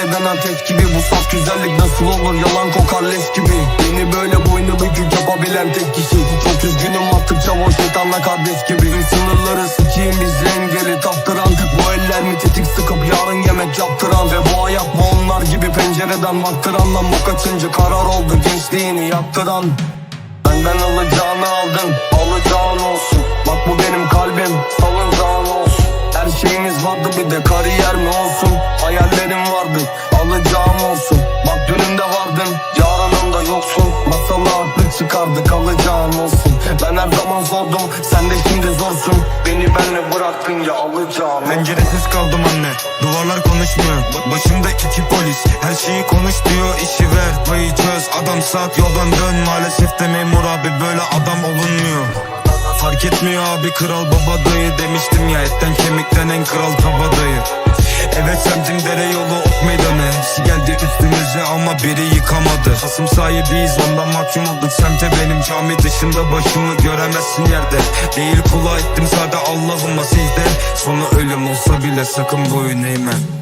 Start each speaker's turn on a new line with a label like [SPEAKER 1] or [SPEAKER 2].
[SPEAKER 1] denen tek gibi Bu saf güzellik nasıl olur? Yalan kokar leş gibi. Beni böyle boynu bükük yapabilen tek kişi. Çok üzgünüm artık çavuş şeytanla kardeş gibi. Sınırları sikiyim biz engeli taptıran. Bu eller mi tetik sıkıp yarın yemek yaptıran. Ve bu hayat mı onlar gibi pencereden baktıran. Lan bu kaçıncı karar oldu gençliğini yaktıran Benden alacağını aldın alacağın olsun vardı bir de kariyer mi olsun? Hayallerim vardı alacağım olsun. Bak dünümde vardın yarınında yoksun. Masalı haklı çıkardık alacağın olsun. Ben her zaman sordum sen de şimdi zorsun. Beni benle bıraktın ya alacağım
[SPEAKER 2] Penceresiz kaldım anne Duvarlar konuşmuyor. Ba- Başımda iki polis Her şeyi konuş diyor işi ver. Payı çöz adam sat yoldan dön. Maalesef de memur abi abi kral baba dayı Demiştim ya etten kemikten en kral kabadayı Evet semtim dere yolu ok meydanı. Hepsi geldi üstümüze ama biri yıkamadı. Hasım sahibiyiz ondan mahkum olduk. Semte benim Cami dışında başımı göremezsin yerde. Değil kulağa ettim sade Allah'ıma sizde. Sonu ölüm olsa bile sakın boyun eğme